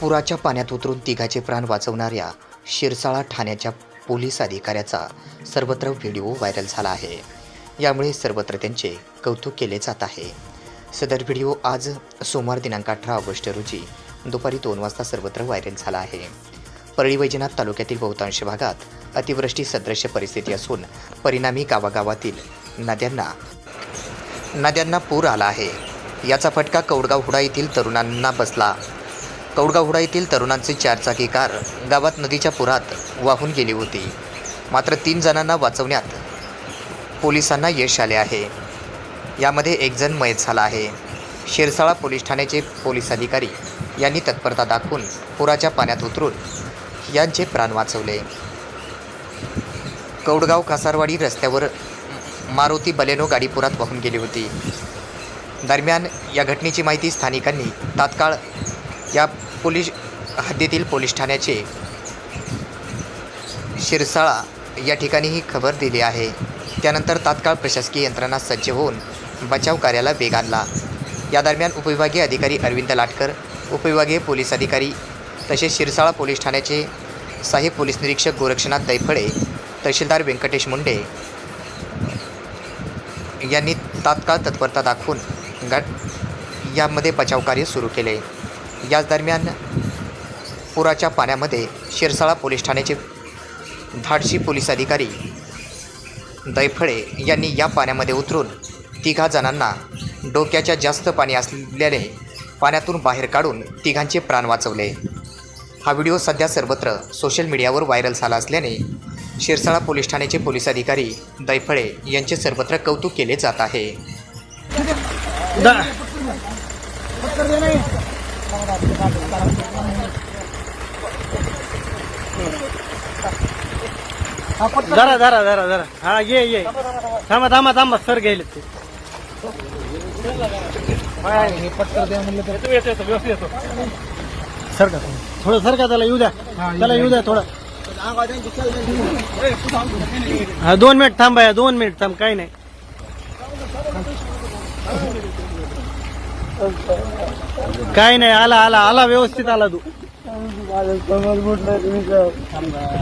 पुराच्या पाण्यात उतरून तिघाचे प्राण वाचवणाऱ्या शिरसाळा ठाण्याच्या पोलीस अधिकाऱ्याचा सर्वत्र व्हिडिओ व्हायरल झाला आहे. यामुळे सर्वत्र त्यांचे कौतुक केले जात आहे. सदर व्हिडिओ आज सोमवार दिनांक अठरा ऑगस्ट रोजी दुपारी दोन वाजता सर्वत्र व्हायरल झाला आहे. परळी वैजनाथ तालुक्यातील बहुतांश भागात अतिवृष्टी सदृश्य परिस्थिती असून परिणामी गावागावातील नद्यांना नद्यांना पूर आला आहे. याचा फटका कौडगाव हुडा येथील तरुणांना बसला. कौडगाव हुडा येथील तरुणांची चारचाकी कार गावात नदीच्या पुरात वाहून गेली होती. मात्र तीन जणांना वाचवण्यात पोलिसांना यश आले आहे. यामध्ये एक जण मयत झाला आहे. शिरसाळा पोलीस ठाण्याचे पोलीस अधिकारी यांनी तत्परता दाखवून पुराच्या पाण्यात उतरून यांचे प्राण वाचवले. कौडगाव कासारवाडी रस्त्यावर मारुती बलेनो गाडी पुरात वाहून गेली होती. दरम्यान या घटनेची माहिती स्थानिकांनी तात्काळ या पोलीस हद्दीतील पोलीस ठाण्याचे शिरसाळा या ठिकाणी ही खबर दिली आहे. त्यानंतर तात्काळ प्रशासकीय यंत्रणा सज्ज होऊन बचाव कार्याला वेग आणला. या दरम्यान उपविभागीय अधिकारी अरविंद लाटकर उपविभागीय पोलीस अधिकारी तसेच शिरसाळा पोलीस ठाण्याचे साहेब पोलीस निरीक्षक गोरक्षनाथ दैफळे तहसीलदार व्यंकटेश मुंडे यांनी तात्काळ तत्परता दाखवून गट यामध्ये बचावकार्य सुरू केले. याच दरम्यान पुराच्या पाण्यामध्ये शिरसाळा पोलीस ठाण्याचे धाडशी पोलीस अधिकारी दैफळे यांनी या पाण्यामध्ये उतरून तिघा जणांना डोक्याच्या जास्त पाणी असल्याने पाण्यातून बाहेर काढून तिघांचे प्राण वाचवले. हा व्हिडिओ सध्या सर्वत्र सोशल मीडियावर व्हायरल झाला असल्याने शिरसाळा पोलीस ठाण्याचे पोलीस अधिकारी दैफळे यांचे सर्वत्र कौतुक केले जात आहे. जरा जरा जरा जरा. हा ये ये. थांबा थांबा थांबा. सर गेले ते. सर का? थोडं सर का? त्याला येऊ द्या. त्याला येऊ द्या थोडं. हा दोन मिनिट थांबा या. दोन मिनिट थांब. काही नाही. काय नाही आला आला आला व्यवस्थित आला तू. समोर म्हटलं तुम्ही मला